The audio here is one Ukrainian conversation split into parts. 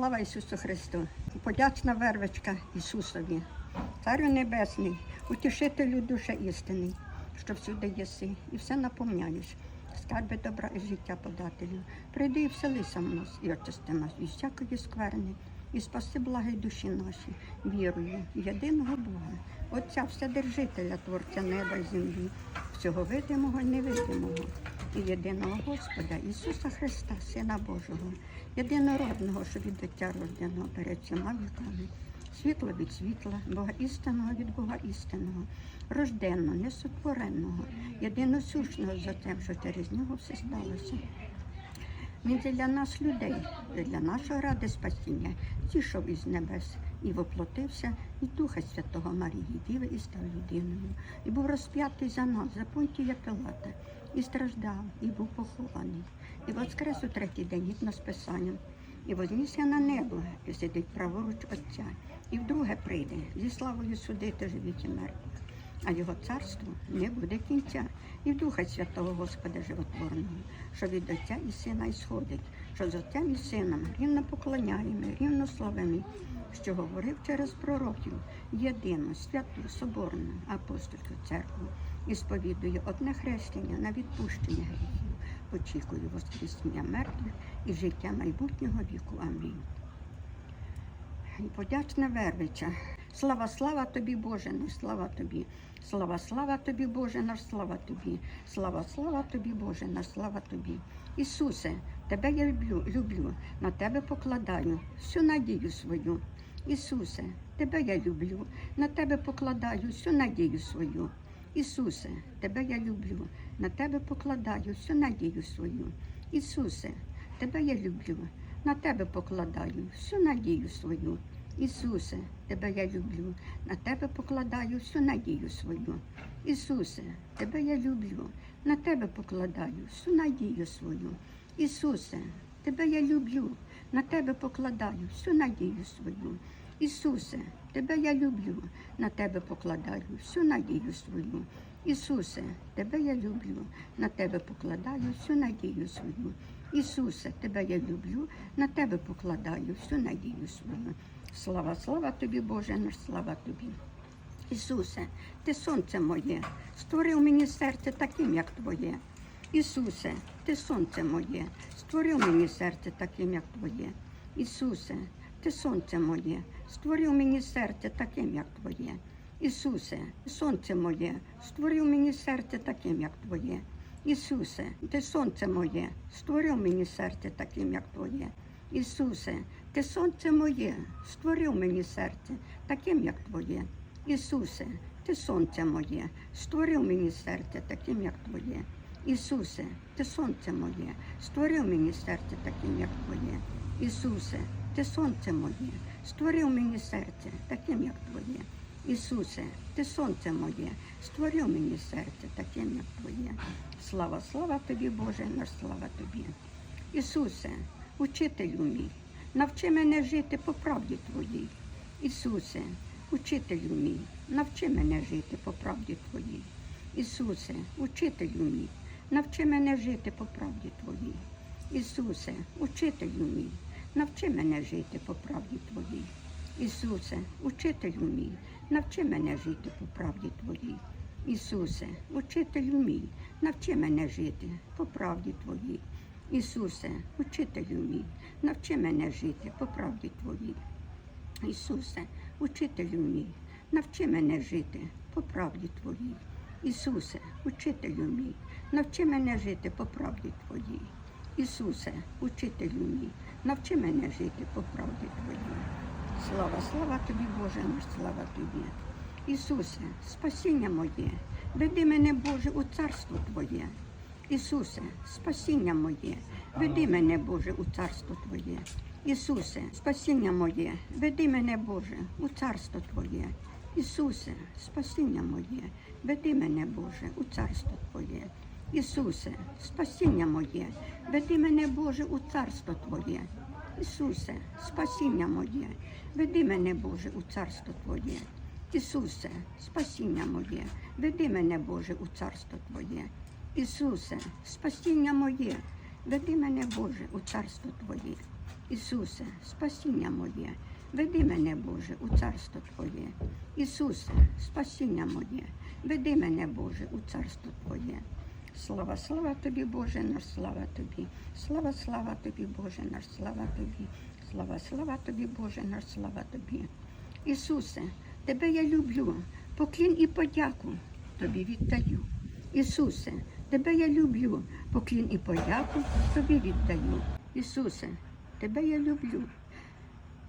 Слава Ісусу Христу! Подячна вервичка Ісусові, Царю Небесний, утішителю душа істини, що всюди єси і все наповняєш. Скарби добра і життя подателю. Прийди і вселися в нас і очисти нас від всякої скверни, і спаси благи душі наші, вірую в єдиного Бога, Отця Вседержителя, Творця неба і землі, всього видимого і невидимого, і єдиного Господа Ісуса Христа, Сина Божого, єдинородного, що від дитя рожденого перед всіма віками, світло від світла, Бога істинного від Бога істинного, рожденного, несотвореного, єдиносушного за тим, що через нього все сталося. Він для нас людей, для нашої ради спасіння, зійшов із небес і воплотився і Духа Святого Марії, Діви і став людиною, і був розп'ятий за нас, за понтія Пилата, і страждав, і був похований, і воскрес у третій день гідно з Писанням, і вознісся на небо, і сидить праворуч Отця, і вдруге прийде зі славою судити живіть і мертвих. А його царству не буде кінця. І в Духа Святого Господа Животворного, що від Отця і Сина ісходить, що з Отцем і Сином рівно поклоняємо, рівно славимо, що говорив через пророків єдину, святу, соборну, апостольську церкву і сповідує одне хрещення на відпущення гріхів, очікує воскресіння мертвих і життя майбутнього віку. Амінь. І подячна вервича. Слава, слава тобі, Боже наш, слава тобі. Слава, слава тобі, Боже наш, слава тобі. Слава, слава тобі, Боже наш, слава тобі. Ісусе, тебе я люблю, люблю, на тебе покладаю всю надію свою. Ісусе, тебе я люблю, на тебе покладаю всю надію свою. Ісусе, тебе я люблю, на тебе покладаю всю надію свою. Ісусе, тебе я люблю, на тебе покладаю всю надію свою. Ісусе, тебе я люблю, на тебе покладаю всю надію свою. Ісусе, тебе я люблю, на тебе покладаю всю надію свою. Ісусе, тебе я люблю, на тебе покладаю всю надію свою. Ісусе, тебе я люблю, на тебе покладаю всю надію свою. Ісусе, тебе я люблю, на тебе покладаю всю надію свою. Ісусе, тебе я люблю, на тебе покладаю всю надію свою. Слава, слава тобі, Боже наш, слава тобі. Ісусе, ти сонце моє, створив мені серце таким, як твоє. Ісусе, ти сонце моє, створив мені серце таким, як твоє. Ісусе, ти сонце моє, створив мені серце таким, як твоє. Ісусе, сонце моє, створив мені серце таким, як твоє. Ісусе, ти сонце моє, створив мені серце таким, як твоє. Ісусе, ти сонце моє, створив мені серце таким, як твоє. Ісусе, ти сонце моє, створив мені серце таким, як твоє. Ісусе, ти сонце моє, створив мені серце таким, як твоє. Ісусе, ти сонце моє, створив мені серце таким, як твоє. Ісусе, ти сонце моє, створив мені серце таким, як твоє. Слава, слава тобі, Боже, наш слава тобі. Ісусе, учителю мій, навчи мене жити по правді твоїй. Ісусе, учителю мій, навчи мене жити по правді твоїй. Ісусе, учителю мій, навчи мене жити по правді твоїй. Ісусе, учителю мій, навчи мене жити по правді твоїй. Ісусе, учителю мій, навчи мене жити по правді твоїй. Ісусе, учителю мій, навчи мене жити по правді твоїй. Ісусе, учителю мій, навчи мене жити по правді твоїй. Ісусе, учителю мій, навчи мене жити по правді твоїй. Ісусе, учителю мій, навчи мене жити по правді твоїй. Ісусе, учителю мій, навчи мене жити по правді твоїй. Слава, слава тобі, Боже наш, слава тобі. Ісусе, спасіння моє, веди мене, Боже, у царство Твоє. Ісусе, спасіння моє, веди мене, Боже, у царство Твоє. Ісусе, спасіння моє, веди мене, Боже, у царство Твоє. Ісусе, спасіння моє, веди мене, Боже, у царство Твоє. Ісусе, спасіння моє, веди мене, Боже, у царство Твоє. Ісусе, спасіння моє, веди мене, Боже, у царство Твоє. Ісусе, спасіння моє, веди мене, Боже, у царство Твоє. Ісусе, спасіння моє, веди мене, Боже, у царство Твоє. Ісусе, спасіння моє, веди мене, Боже, у царство Твоє. Ісусе, спасіння моє, веди мене, Боже, у царство Твоє. Слава, слава тобі, Боже, наш слава тобі. Слава, слава тобі, Боже, наш слава тобі. Слава, слава тобі, Боже, наш слава тобі. Ісусе, тебе я люблю, поклін і подяку тобі віддаю. Ісусе, тебе я люблю, поклін і подяку тобі віддаю. Ісусе, тебе я люблю,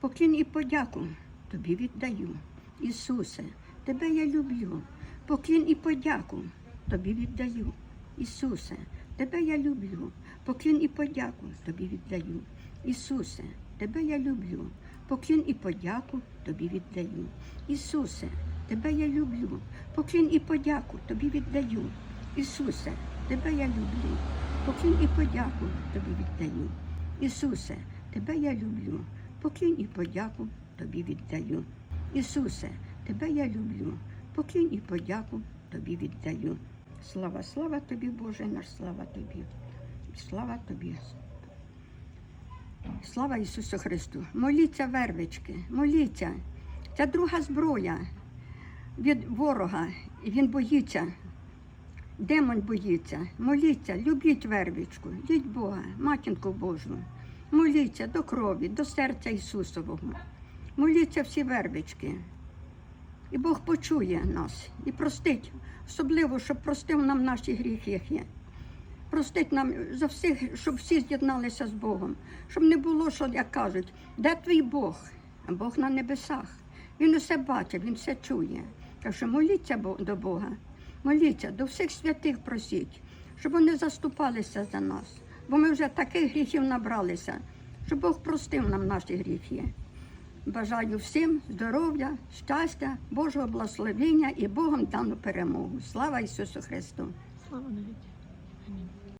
поклін і подяку тобі віддаю. Ісусе, тебе я люблю, поклін і подяку тобі віддаю. Ісусе, тебе я люблю, поклін і подяку тобі віддаю. Ісусе, тебе я люблю, поклін і подяку тобі віддаю. Ісусе, тебе я люблю, поклін і подяку тобі віддаю. Ісусе, тебе я люблю, поклін і подяку тобі віддаю. Ісусе, тебе я люблю, поклін і подяку тобі віддаю. Ісусе, тебе я люблю, поклін і подяку тобі віддаю. Слава, слава тобі, Боже наш, слава тобі. Слава тобі. Слава Ісусу Христу! Моліться, вервички, моліться. Це друга зброя від ворога. Він боїться. Демон боїться. Моліться, любіть вервичку, любіть Бога, матінку Божу. Моліться до крові, до серця Ісусового. Моліться всі вервички. І Бог почує нас і простить, особливо, щоб простив нам наші гріхи. Простить нам за всіх, щоб всі з'єдналися з Богом, щоб не було, що як кажуть, де твій Бог? А Бог на небесах. Він усе бачить, він все чує. Так що моліться до Бога, моліться, до всіх святих просіть, щоб вони заступалися за нас. Бо ми вже таких гріхів набралися, що Бог простив нам наші гріхи. Бажаю всім здоров'я, щастя, Божого благословення і Богом дану перемогу. Слава Ісусу Христу! Слава навіть. Амінь.